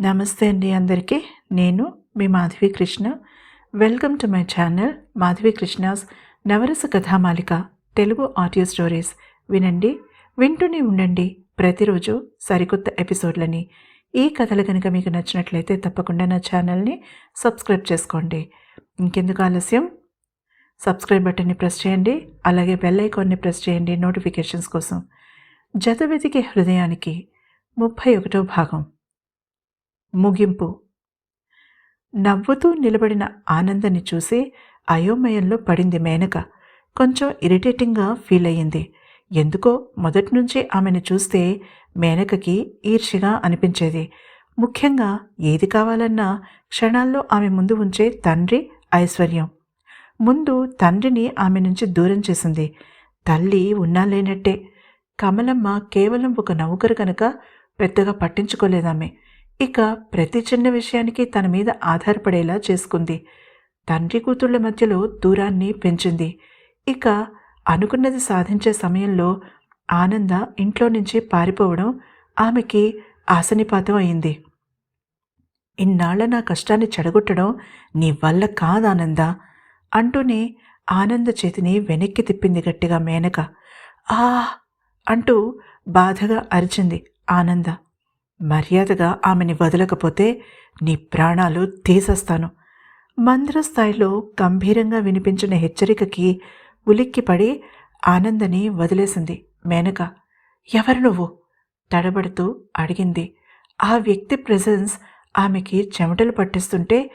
నమస్తే అండి అందరికీ. నేను మీ Madhavi Krishna. Welcome to my channel Madhavi Krishna's Navarasa Kathamalika Telugu audio stories. వినండి వింటూనే ఉండండి. ప్రతిరోజు సరికొత్త ఎపిసోడ్లని. ఈ కథలు కనుక మీకు నచ్చినట్లయితే తప్పకుండా నా ఛానల్ని సబ్స్క్రైబ్ చేసుకోండి. ఇంకెందుకు ఆలస్యం? సబ్స్క్రైబ్ బటన్ని ప్రెస్ చేయండి అలాగే బెల్ ఐకాన్ని ప్రెస్ చేయండి నోటిఫికేషన్స్ కోసం. జత వెతికే హృదయానికి ముప్పై ఒకటో భాగం. ముగింపు. నవ్వుతూ నిలబడిన ఆనందని చూసి అయోమయంలో పడింది మేనక. కొంచెం ఇరిటేటింగ్గా ఫీల్ అయ్యింది. ఎందుకో మొదటి నుంచి ఆమెను చూస్తే మేనకకి ఈర్షిగా అనిపించేది. ముఖ్యంగా ఏది కావాలన్నా క్షణాల్లో ఆమె ముందు ఉంచే తండ్రి ఐశ్వర్యం. ముందు తండ్రిని ఆమె నుంచి దూరం చేసింది. తల్లి ఉన్నా లేనట్టే కమలమ్మ కేవలం ఒక నౌకరు కనుక పెద్దగా పట్టించుకోలేదామె. ఇక ప్రతి చిన్న విషయానికి తన మీద ఆధారపడేలా చేసుకుంది. తండ్రి కూతుళ్ళ మధ్యలో దూరాన్ని పెంచింది. ఇక అనుకున్నది సాధించే సమయంలో ఆనంద ఇంట్లో నుంచి పారిపోవడం ఆమెకి ఆసనిపాతం అయింది. ఇన్నాళ్ళ నా కష్టాన్ని చెడగొట్టడం నీ వల్ల కాదానంద అంటూనే ఆనంద చేతిని వెనక్కి తిప్పింది గట్టిగా మేనక. ఆ! అంటూ బాధగా అరిచింది ఆనంద. మర్యాదగా ఆమెని వదలకపోతే నీ ప్రాణాలు తీసేస్తాను. మందిర స్థాయిలో గంభీరంగా వినిపించిన హెచ్చరికకి ఉలిక్కిపడి ఆనందని వదిలేసింది మేనక. ఎవరు నువ్వు? తడబడుతూ అడిగింది. ఆ వ్యక్తి ప్రెజెన్స్ ఆమెకి చెమటలు పట్టిస్తుంటే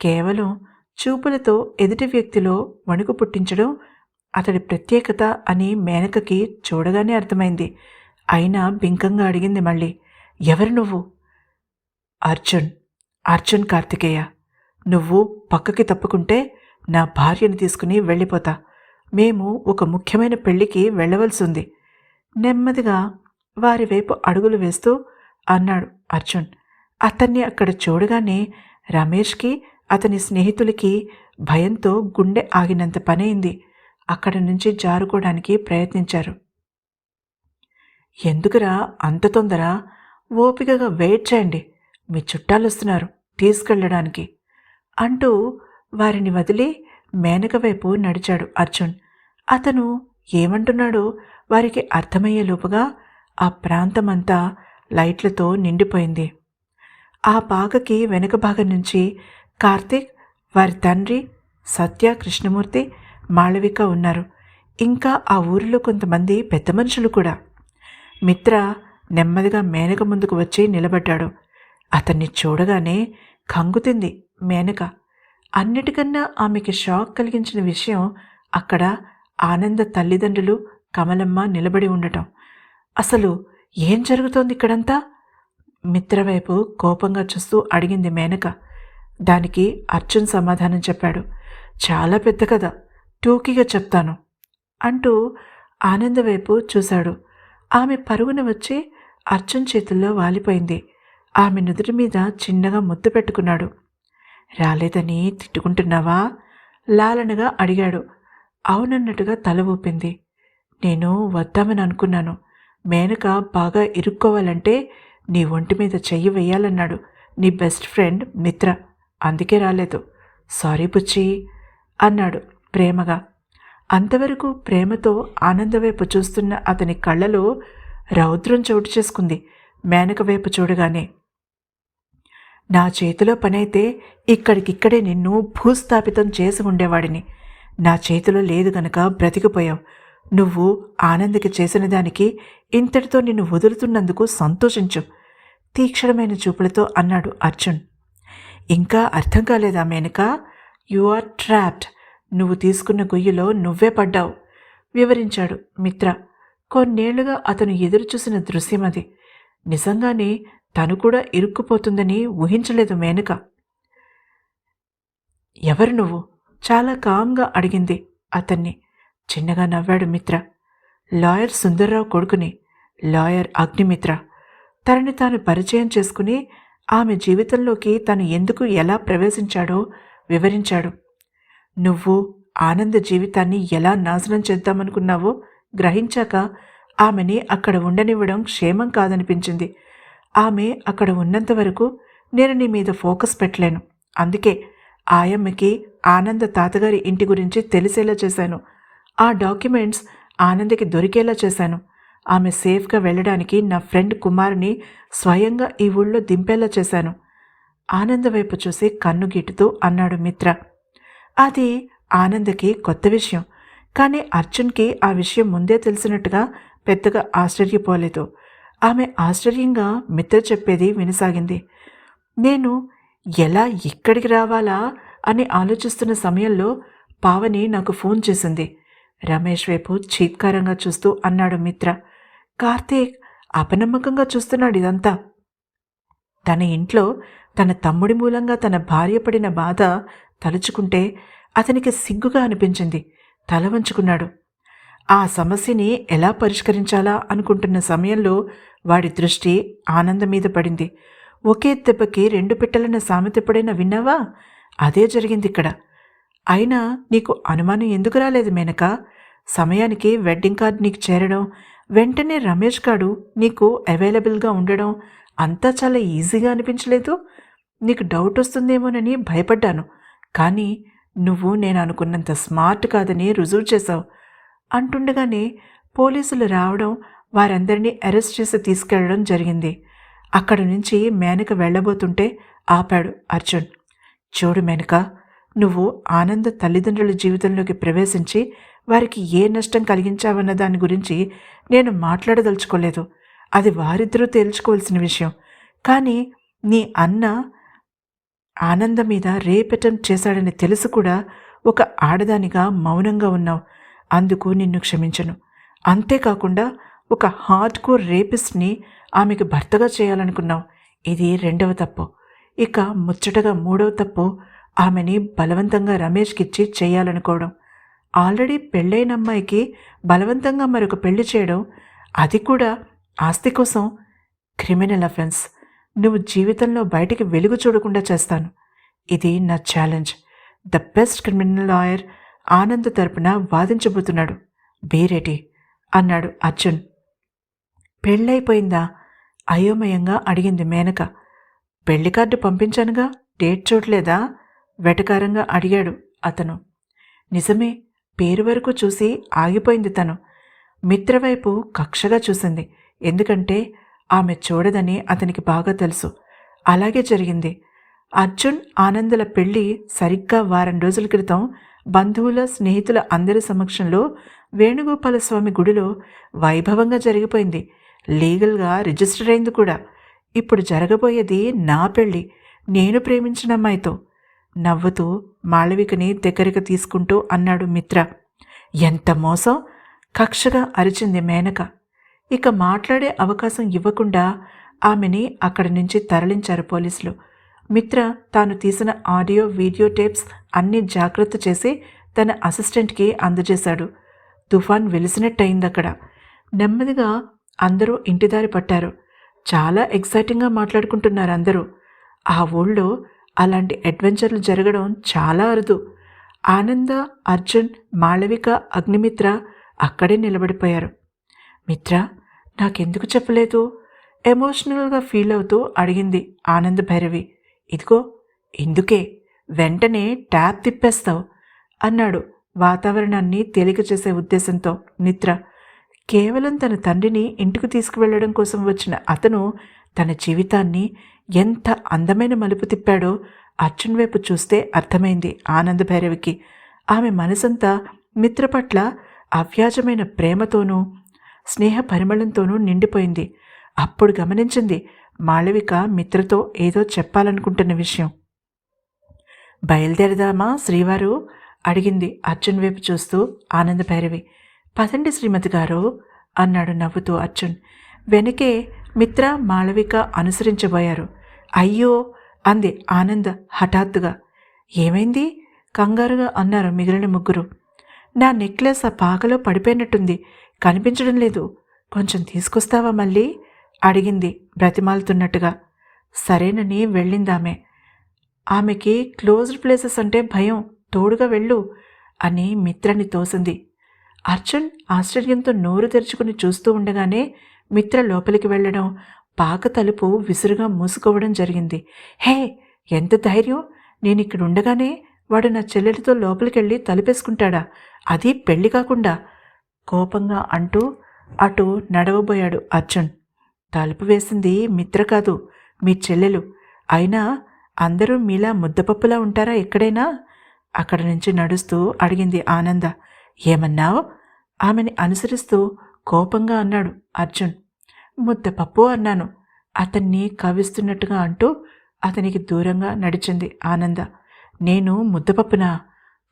కేవలం చూపులతో ఎదుటి వ్యక్తిలో వణుకు పుట్టించడం అతడి ప్రత్యేకత అని మేనకకి చూడగానే అర్థమైంది. అయినా బింకంగా అడిగింది మళ్ళీ ఎవరు నువ్వు? అర్జున్ అర్జున్ కార్తికేయ నువ్వు పక్కకి తప్పుకుంటే నా భార్యను తీసుకుని వెళ్ళిపోతా. మేము ఒక ముఖ్యమైన పెళ్ళికి వెళ్ళవలసి ఉంది. నెమ్మదిగా వారి వైపు అడుగులు వేస్తూ అన్నాడు అర్జున్. అతన్ని అక్కడ చూడగానే రమేష్కి అతని స్నేహితులకి భయంతో గుండె ఆగినంత పనైంది. అక్కడి నుంచి జారుకోవడానికి ప్రయత్నించారు. ఎందుకురా అంత తొందర? ఓపికగా వెయిట్ చేయండి. మీ చుట్టాలు వస్తున్నారు. తీసుకెళ్ళడానికి. అంటూ వారిని వదిలి మేనక వైపు నడిచాడు అర్జున్. అతను ఏమంటున్నాడో వారికి అర్థమయ్యేలోపుగా ఆ ప్రాంతమంతా లైట్లతో నిండిపోయింది. ఆ పాకకి వెనుక భాగం నుంచి కార్తీక్ వారి తండ్రి సత్య కృష్ణమూర్తి మాళవిక ఉన్నారు. ఇంకా ఆ ఊరిలో కొంతమంది పెద్ద మనుషులు కూడా. మిత్ర నెమ్మదిగా మేనక ముందుకు వచ్చి నిలబడ్డాడు. అతన్ని చూడగానే కంగుతింది మేనక. అన్నిటికన్నా ఆమెకి షాక్ కలిగించిన విషయం అక్కడ ఆనంద తల్లిదండ్రులు కమలమ్మ నిలబడి ఉండటం. అసలు ఏం జరుగుతోంది ఇక్కడంతా? మిత్రవైపు కోపంగా చూస్తూ అడిగింది మేనక. దానికి అర్జున్ సమాధానం చెప్పాడు. చాలా పెద్ద కథ. టూకీగా చెప్తాను అంటూ ఆనంద వైపు చూశాడు. ఆమె పరుగున వచ్చి అర్జున్ చేతుల్లో వాలిపోయింది. ఆమె నుదుటి మీద చిన్నగా ముద్దు పెట్టుకున్నాడు. రాలేదని తిట్టుకుంటున్నావా? లాలనగా అడిగాడు. అవునన్నట్టుగా తల ఊపింది. నేను వద్దామని అనుకున్నాను. మేనక బాగా ఇరుక్కోవాలంటే నీ ఒంటి మీద చెయ్యి వేయాలన్నాడు. నీ బెస్ట్ ఫ్రెండ్ మిత్ర. అందుకే రాలేదు. సారీ బుచ్చి అన్నాడు ప్రేమగా. అంతవరకు ప్రేమతో ఆనందవైపు చూస్తున్న అతని కళ్ళలో రౌద్రం చోటు చేసుకుంది. మేనక వైపు చూడగానే నా చేతిలో పనైతే ఇక్కడికిక్కడే నిన్ను భూస్థాపితం చేసి ఉండేవాడిని. నా చేతిలో లేదు గనక బ్రతికిపోయావు. నువ్వు ఆనందకి చేసిన దానికి ఇంతటితో నిన్ను వదులుతున్నందుకు సంతోషించు. తీక్షణమైన చూపులతో అన్నాడు అర్జున్. ఇంకా అర్థం కాలేదా మేనక? You are trapped. నువ్వు తీసుకున్న గొయ్యిలో నువ్వే పడ్డావు. వివరించాడు మిత్ర. కొన్నేళ్ళుగా అతను ఎదురుచూసిన దృశ్యం అది. నిజంగానే తను కూడా ఇరుక్కుపోతుందని ఊహించలేదు మేనక. ఎవరు నువ్వు? చాలా కామ్గా అడిగింది అతన్ని. చిన్నగా నవ్వాడు మిత్ర. లాయర్ సుందర్రావు కొడుకుని. లాయర్ అగ్నిమిత్ర. తనని తాను పరిచయం చేసుకుని ఆమె జీవితంలోకి తను ఎందుకు ఎలా ప్రవేశించాడో వివరించాడు. నువ్వు ఆనంద జీవితాన్ని ఎలా నాశనం చేద్దామనుకున్నావో గ్రహించాక ఆమెని అక్కడ ఉండనివ్వడం క్షేమం కాదనిపించింది. ఆమె అక్కడ ఉన్నంత వరకు నేను నీ మీద ఫోకస్ పెట్టలేను. అందుకే ఆయమ్మకి ఆనంద తాతగారి ఇంటి గురించి తెలిసేలా చేశాను. ఆ డాక్యుమెంట్స్ ఆనందకి దొరికేలా చేశాను. ఆమె సేఫ్గా వెళ్ళడానికి నా ఫ్రెండ్ కుమార్ని స్వయంగా ఈ ఊళ్ళో దింపేలా చేశాను. ఆనంద వైపు చూసి కన్ను గిట్టుతూ అన్నాడు మిత్ర. అది ఆనందకి కొత్త విషయం. కానీ అర్జున్కి ఆ విషయం ముందే తెలిసినట్టుగా పెద్దగా ఆశ్చర్యపోలేదు. ఆమె ఆశ్చర్యంగా మిత్ర చెప్పేది వినసాగింది. నేను ఎలా ఇక్కడికి రావాలా? అని ఆలోచిస్తున్న సమయంలో పావని నాకు ఫోన్ చేసింది. రమేష్ వైపు చీత్కారంగా చూస్తూ అన్నాడు మిత్ర. కార్తీక్ అపనమ్మకంగా చూస్తున్నాడు ఇదంతా. తన ఇంట్లో తన తమ్ముడి మూలంగా తన భార్య పడిన బాధ తలుచుకుంటే అతనికి సిగ్గుగా అనిపించింది. తల వంచుకున్నాడు. ఆ సమస్యని ఎలా పరిష్కరించాలా అనుకుంటున్న సమయంలో వాడి దృష్టి ఆనందం మీద పడింది. ఒకే దెబ్బకి రెండు పిట్టలన్న సామెత ఎప్పుడైనా విన్నావా? అదే జరిగింది ఇక్కడ. అయినా నీకు అనుమానం ఎందుకు రాలేదు మేనక? సమయానికి వెడ్డింగ్ కార్డ్ నీకు చేరడం వెంటనే రమేష్ గారు నీకు అవైలబుల్గా ఉండడం అంతా చాలా ఈజీగా అనిపించలేదు? నీకు డౌట్ వస్తుందేమోనని భయపడ్డాను. కానీ నువ్వు నేను అనుకున్నంత స్మార్ట్ కాదని రుజువు చేశావు. అంటుండగానే పోలీసులు రావడం వారందరినీ అరెస్ట్ చేసి తీసుకెళ్ళడం జరిగింది. అక్కడి నుంచి మేనక వెళ్ళబోతుంటే ఆపాడు అర్జున్. చూడు మేనక నువ్వు ఆనంద తల్లిదండ్రుల జీవితంలోకి ప్రవేశించి వారికి ఏ నష్టం కలిగించావన్న దాని గురించి నేను మాట్లాడదలుచుకోలేదు. అది వారిద్దరూ తేల్చుకోవాల్సిన విషయం. కానీ నీ అన్న ఆనందం మీద రేపెటం చేశాడని తెలుసు కూడా ఒక ఆడదానిగా మౌనంగా ఉన్నావు. అందుకు నిన్ను క్షమించను. అంతేకాకుండా ఒక హార్డ్ కోర్ రేపిస్ట్ని ఆమెకు భర్తగా చేయాలనుకున్నావు. ఇది రెండవ తప్పు. ఇక ముచ్చటగా మూడవ తప్పు ఆమెని బలవంతంగా రమేష్కిచ్చి చేయాలనుకోవడం. ఆల్రెడీ పెళ్ళైన అమ్మాయికి బలవంతంగా మరొక పెళ్ళి చేయడం అది కూడా ఆస్తి కోసం క్రిమినల్ అఫెన్స్. నువ్వు జీవితంలో బయటికి వెలుగు చూడకుండా చేస్తాను. ఇది నా challenge. The best criminal lawyer Anand తరపున వాదించబోతున్నాడు. బేరేటి అన్నాడు అర్జున్. పెళ్ళైపోయిందా? అయోమయంగా అడిగింది మేనక. పెళ్ళి కార్డు పంపించానుగా? డేట్ చూడలేదా? వెటకారంగా అడిగాడు అతను. నిజమే పేరు వరకు చూసి ఆగిపోయింది తను. మిత్రవైపు కక్షగా చూసింది. ఎందుకంటే ఆమె చూడదని అతనికి బాగా తెలుసు. అలాగే జరిగింది. అర్జున్ ఆనందుల పెళ్ళి సరిగ్గా వారం రోజుల క్రితం బంధువుల స్నేహితుల అందరి సమక్షంలో వేణుగోపాల స్వామి గుడిలో వైభవంగా జరిగిపోయింది. లీగల్గా రిజిస్టర్ అయింది కూడా. ఇప్పుడు జరగబోయేది నా పెళ్ళి. నేను ప్రేమించిన అమ్మాయితో. నవ్వుతూ మాళవికని దగ్గరికి తీసుకుంటూ అన్నాడు మిత్ర. ఎంత మోసం? కక్షగా అరిచింది మేనక. ఇక మాట్లాడే అవకాశం ఇవ్వకుండా ఆమెని అక్కడి నుంచి తరలించారు పోలీసులు. మిత్ర తాను తీసిన ఆడియో వీడియో టేప్స్ అన్నీ జాగ్రత్త చేసి తన అసిస్టెంట్కి అందజేశాడు. తుఫాన్ వెలిసినట్టయింది అక్కడ నెమ్మదిగా అందరూ ఇంటిదారి పట్టారు. చాలా ఎక్సైటింగ్గా మాట్లాడుకుంటున్నారు అందరూ. ఆ ఊళ్ళో అలాంటి అడ్వెంచర్లు జరగడం చాలా అరుదు. ఆనంద అర్జున్ మాళవిక అగ్నిమిత్ర అక్కడే నిలబడిపోయారు. మిత్ర నాకెందుకు చెప్పలేదు? ఎమోషనల్గా ఫీల్ అవుతూ అడిగింది ఆనంద్ భైరవి. ఇదిగో ఎందుకే? వెంటనే ట్యాప్ తిప్పేస్తావు అన్నాడు వాతావరణాన్ని తేలిక చేసే ఉద్దేశంతో నిద్ర. కేవలం తన తండ్రిని ఇంటికి తీసుకువెళ్ళడం కోసం వచ్చిన అతను తన జీవితాన్ని ఎంత అందమైన మలుపు తిప్పాడో అర్జున్ వైపు చూస్తే అర్థమైంది ఆనంద భైరవికి. ఆమె మనసంతా మిత్ర పట్ల అవ్యాజమైన ప్రేమతోనూ స్నేహ పరిమళంతోనూ నిండిపోయింది. అప్పుడు గమనించింది మాళవిక మిత్రతో ఏదో చెప్పాలనుకుంటున్న విషయం. బయలుదేరదామా శ్రీవారు? అడిగింది అర్జున్ వైపు చూస్తూ ఆనంద భైరవి. పదండి శ్రీమతి గారు అన్నాడు నవ్వుతూ అర్జున్. వెనకే మిత్ర మాళవిక అనుసరించబోయారు. అయ్యో! అంది ఆనంద్ హఠాత్తుగా. ఏమైంది? కంగారుగా అన్నారు మిగిలిన ముగ్గురు. నా నెక్లెస్ ఆ పాకలో పడిపోయినట్టుంది. కనిపించడం లేదు. కొంచెం తీసుకొస్తావా మళ్ళీ? అడిగింది బ్రతిమాలుతున్నట్టుగా. సరేనని వెళ్ళిందామె. ఆమెకి క్లోజ్డ్ ప్లేసెస్ అంటే భయం. తోడుగా వెళ్ళు అని మిత్రని తోసింది. అర్జున్ ఆశ్చర్యంతో నోరు తెరుచుకుని చూస్తూ ఉండగానే మిత్ర లోపలికి వెళ్ళడం పాక తలుపు విసురుగా మూసుకోవడం జరిగింది. హే! ఎంత ధైర్యం! నేను ఇక్కడ ఉండగానే వాడు నా చెల్లెలితో లోపలికెళ్ళి తలుపేసుకుంటాడా? అది పెళ్ళి కాకుండా. కోపంగా అంటూ అటు నడవబోయాడు అర్జున్. తలుపు వేసింది మిత్ర కాదు మీ చెల్లెలు. అయినా అందరూ మీలా ముద్దపప్పులా ఉంటారా ఎక్కడైనా? అక్కడ నుంచి నడుస్తూ అడిగింది ఆనంద. ఏమన్నావు? ఆమెని అనుసరిస్తూ కోపంగా అన్నాడు అర్జున్. ముద్దపప్పు అన్నాను అతన్ని కవిస్తున్నట్టుగా అంటూ అతనికి దూరంగా నడిచింది ఆనంద. నేను ముద్దపప్పునా?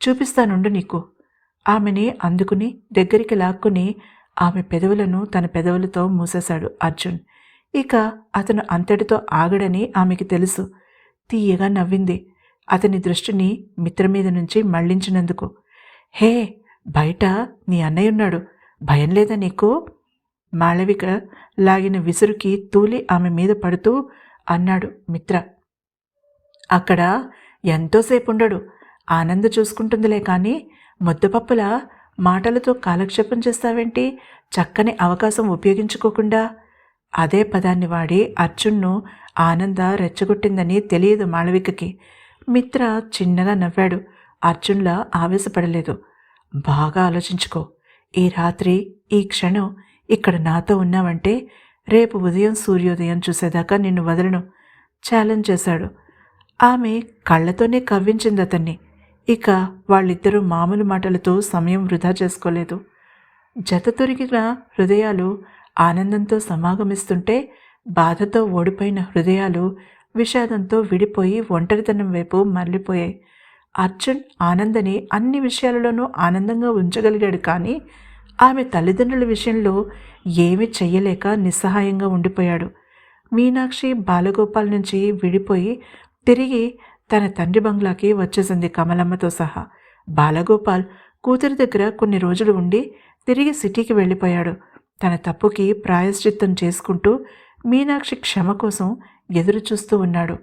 చూపిస్తానుండు నీకు. ఆమెని అందుకుని దగ్గరికి లాక్కుని ఆమె పెదవులను తన పెదవులతో మూసేశాడు అర్జున్. ఇక అతను అంతటితో ఆగడని ఆమెకి తెలుసు. తీయగా నవ్వింది. అతని దృష్టిని మిత్ర మీద నుంచి మళ్ళించినందుకు. హే బయట నీ అన్నయ్య ఉన్నాడు. భయం లేదా నీకు? మాళవిక లాగిన విసురుకి తూలి ఆమె మీద పడుతూ అన్నాడు మిత్ర. అక్కడ ఎంతోసేపు ఉండడు. ఆనంద చూసుకుంటుందిలే కానీ ముద్దపప్పుల మాటలతో కాలక్షేపం చేస్తావేంటి? చక్కని అవకాశం ఉపయోగించుకోకుండా. అదే పదాన్ని వాడి అర్జున్ను ఆనంద రెచ్చగొట్టిందని తెలియదు మాళవికకి. మిత్ర చిన్నగా నవ్వాడు. అర్జున్లా ఆవేశపడలేదు. బాగా ఆలోచించుకో. ఈ రాత్రి ఈ క్షణం ఇక్కడ నాతో ఉన్నావంటే రేపు ఉదయం సూర్యోదయం చూసేదాకా నిన్ను వదలను. ఛాలెంజ్ చేశాడు. ఆమె కళ్ళతోనే కవ్వించింది అతన్ని ఇక వాళ్ళిద్దరూ మామూలు మాటలతో సమయం వృధా చేసుకోలేదు. జత తొరిగిన హృదయాలు ఆనందంతో సమాగమిస్తుంటే బాధతో ఓడిపోయిన హృదయాలు విషాదంతో విడిపోయి ఒంటరితనం వైపు మరలిపోయాయి అర్జున్ ఆనందని అన్ని విషయాలలోనూ ఆనందంగా ఉంచగలిగాడు కానీ ఆమె తల్లిదండ్రుల విషయంలో ఏమీ చెయ్యలేక నిస్సహాయంగా ఉండిపోయాడు. మీనాక్షి బాలగోపాల్ నుంచి విడిపోయి తిరిగి తన తండ్రి బంగ్లాకి వచ్చేసింది కమలమ్మతో సహా. బాలగోపాల్ కూతురి దగ్గర కొన్ని రోజులు ఉండి తిరిగి సిటీకి వెళ్ళిపోయాడు. తన తప్పుకి ప్రాయశ్చిత్తం చేసుకుంటూ మీనాక్షి క్షమ కోసం ఎదురు చూస్తూ ఉన్నాడు.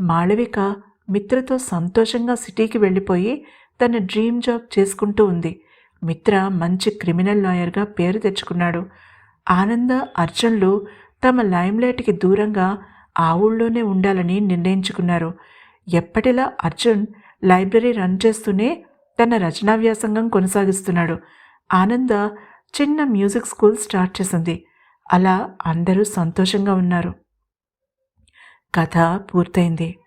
మాళవిక మిత్రతో సంతోషంగా సిటీకి వెళ్ళిపోయి తన డ్రీమ్ జాబ్ చేసుకుంటూ ఉంది. మిత్ర మంచి క్రిమినల్ లాయర్గా పేరు తెచ్చుకున్నాడు. ఆనంద అర్జున్లు తమ లైమ్లైట్కి దూరంగా ఆ ఊళ్ళోనే ఉండాలని నిర్ణయించుకున్నారు. ఎప్పటిలా అర్జున్ లైబ్రరీ రన్ చేస్తూనే తన రచనా వ్యాసంగం కొనసాగిస్తున్నాడు. ఆనంద చిన్న మ్యూజిక్ స్కూల్ స్టార్ట్ చేసింది. అలా అందరూ సంతోషంగా ఉన్నారు. కథ పూర్తయింది.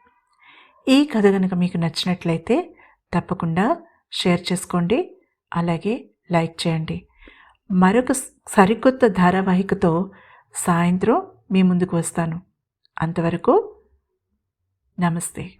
ఈ కథ కనుక మీకు నచ్చినట్లయితే తప్పకుండా షేర్ చేసుకోండి. అలాగే లైక్ చేయండి. మరొక సరికొత్త ధారావాహికతో సాయంత్రం మీ ముందుకు వస్తాను. అంతవరకు నమస్తే.